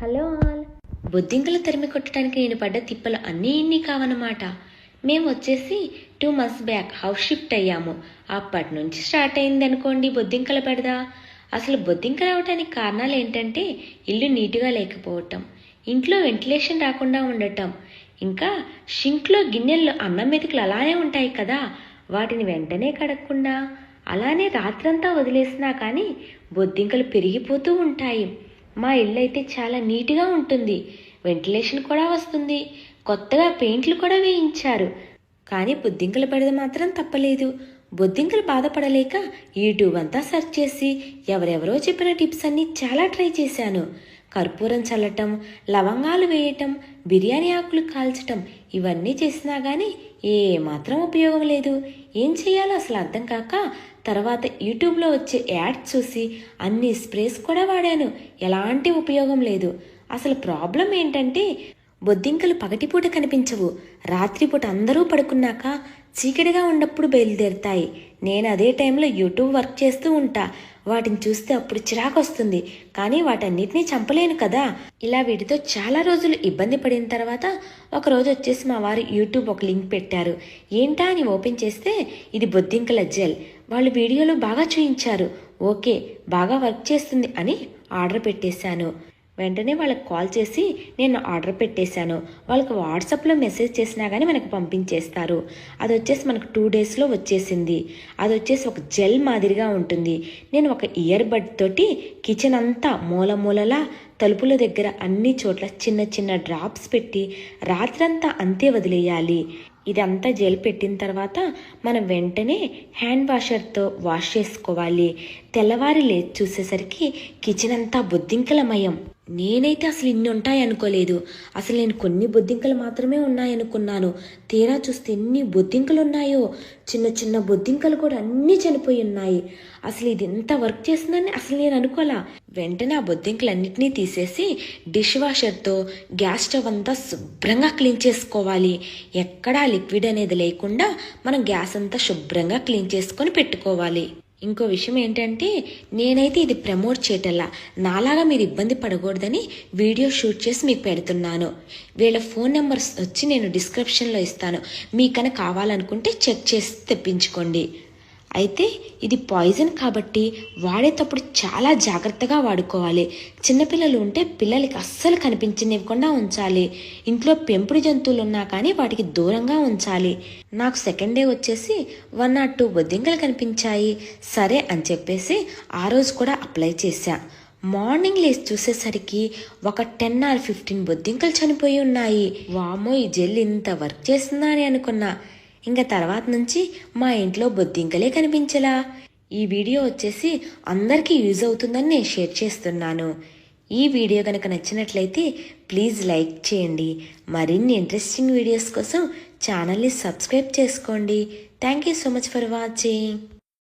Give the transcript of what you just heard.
Hello all. బొద్దింకలు తరిమి కొట్టడానికి నేను పడ్డ తిప్పలు అన్నీ ఇన్ని కావన్నమాట. మేము వచ్చేసి two months back house shift అయ్యాము. అప్పటి నుంచి స్టార్ట్ అయింది అనుకోండి బొద్దింకల పెడదా. అసలు బొద్దింకలు రావడానికి కారణాలు ఏంటంటే ఇల్లు నీట్గా లేకపోవటం ఇంట్లో వెంటిలేషన్ రాకుండా ఉండటం. ఇంకా షింక్లో గిన్నెల్లో అన్నం మెతుకులు అలానే ఉంటాయి కదా వాటిని వెంటనే కడగకుండా అలానే రాత్రంతా వదిలేసినా కానీ బొద్దింకలు పెరిగిపోతూ ఉంటాయి. మా ఇల్లు అయితే చాలా నీట్గా ఉంటుంది. వెంటిలేషన్ కూడా వస్తుంది. కొత్తగా పెయింట్లు కూడా వేయించారు. కానీ బొద్దింకలు పడేది మాత్రం తప్పలేదు. బొద్దింకలు బాధపడలేక యూట్యూబ్ అంతా సెర్చ్ చేసి ఎవరెవరో చెప్పిన టిప్స్ అన్నీ చాలా ట్రై చేశాను. కర్పూరం చల్లటం లవంగాలు వేయటం బిర్యానీ ఆకులు కాల్చటం ఇవన్నీ చేసినా కానీ ఏమాత్రం ఉపయోగం లేదు. ఏం చేయాలో అసలు అర్థం కాక తర్వాత యూట్యూబ్లో వచ్చే యాడ్స్ చూసి అన్ని స్ప్రేస్ కూడా వాడాను. ఎలాంటి ఉపయోగం లేదు. అసలు ప్రాబ్లం ఏంటంటే బొద్దింకలు పగటిపూట కనిపించవు. రాత్రిపూట అందరూ పడుకున్నాక చీకటిగా ఉన్నప్పుడు బయలుదేరుతాయి. నేను అదే టైంలో యూట్యూబ్ వర్క్ చేస్తూ ఉంటా. వాటిని చూస్తే అప్పుడు చిరాకు వస్తుంది కానీ వాటన్నిటినీ చంపలేను కదా. ఇలా వీటితో చాలా రోజులు ఇబ్బంది పడిన తర్వాత ఒక రోజు వచ్చేసి మా వారు యూట్యూబ్ ఒక లింక్ పెట్టారు. ఏంటా అని ఓపెన్ చేస్తే ఇది బొద్దింకల జెల్. వాళ్ళు వీడియోలో బాగా చూయించారు. ఓకే బాగా వర్క్ చేస్తుంది అని ఆర్డర్ పెట్టేశాను. వెంటనే వాళ్ళకి కాల్ చేసి నేను ఆర్డర్ పెట్టేశాను. వాళ్ళకి వాట్సాప్లో మెసేజ్ చేసినా కానీ మనకు పంపించేస్తారు. అది వచ్చేసి మనకు టూ డేస్లో వచ్చేసింది. అది వచ్చేసి ఒక జెల్ మాదిరిగా ఉంటుంది. నేను ఒక ఇయర్ బడ్ తోటి కిచెన్ అంతా మూల మూలలా తలుపుల దగ్గర అన్ని చోట్ల చిన్న చిన్న డ్రాప్స్ పెట్టి రాత్రంతా అంతే వదిలేయాలి. ఇదంతా జెల్ పెట్టిన తర్వాత మనం వెంటనే హ్యాండ్ వాషర్తో వాష్ చేసుకోవాలి. తెల్లవారి లేచి చూసేసరికి కిచెన్ అంతా బొద్దింకలమయం నేనైతే అసలు ఇన్ని ఉంటాయనుకోలేదు. అసలు నేను కొన్ని బొద్దింకలు మాత్రమే ఉన్నాయనుకున్నాను. తీరా చూస్తే ఎన్ని బొద్దింకలు ఉన్నాయో చిన్న చిన్న బొద్దింకలు కూడా అన్నీ చనిపోయి ఉన్నాయి. అసలు ఇది ఎంత వర్క్ చేసిందని అసలు నేను అనుకోలా. వెంటనే ఆ బొద్దింకలన్నింటినీ తీసేసి డిష్ వాషర్తో గ్యాస్ స్టవ్ అంతా శుభ్రంగా క్లీన్ చేసుకోవాలి. ఎక్కడా లిక్విడ్ అనేది లేకుండా మనం గ్యాస్ అంతా శుభ్రంగా క్లీన్ చేసుకొని పెట్టుకోవాలి. ఇంకో విషయం ఏంటంటే నేనైతే ఇది ప్రమోట్ చేయటల్లా. నాలాగా మీరు ఇబ్బంది పడకూడదని వీడియో షూట్ చేసి మీకు పెడుతున్నాను. వీళ్ళ ఫోన్ నెంబర్స్ వచ్చి నేను డిస్క్రిప్షన్లో ఇస్తాను. మీకన్నా కావాలనుకుంటే చెక్ చేసి తెప్పించుకోండి. అయితే ఇది పాయిజన్ కాబట్టి వాడేటప్పుడు చాలా జాగ్రత్తగా వాడుకోవాలి. చిన్నపిల్లలు ఉంటే పిల్లలకి అస్సలు కనిపించనివ్వకుండా ఉంచాలి. ఇంట్లో పెంపుడు జంతువులు ఉన్నా కానీ వాటికి దూరంగా ఉంచాలి. నాకు సెకండ్ డే వచ్చేసి వన్ ఆర్ టూ బొద్దింకలు కనిపించాయి. సరే అని చెప్పేసి ఆ రోజు కూడా అప్లై చేశా. మార్నింగ్ లేచి చూసేసరికి ఒక టెన్ ఆర్ ఫిఫ్టీన్ బొద్దింకలు చనిపోయి ఉన్నాయి. వామో ఈ జెల్ ఇంత వర్క్ చేస్తుందా అని అనుకున్నా. ఇంకా తర్వాత నుంచి మా ఇంట్లో బొద్దింకలే కనిపించలా. ఈ వీడియో వచ్చేసి అందరికీ యూజ్ అవుతుందని నేను షేర్ చేస్తున్నాను. ఈ వీడియో కనుక నచ్చినట్లయితే ప్లీజ్ లైక్ చేయండి. మరిన్ని ఇంట్రెస్టింగ్ వీడియోస్ కోసం ఛానల్ని సబ్స్క్రైబ్ చేసుకోండి. Thank you so much for watching.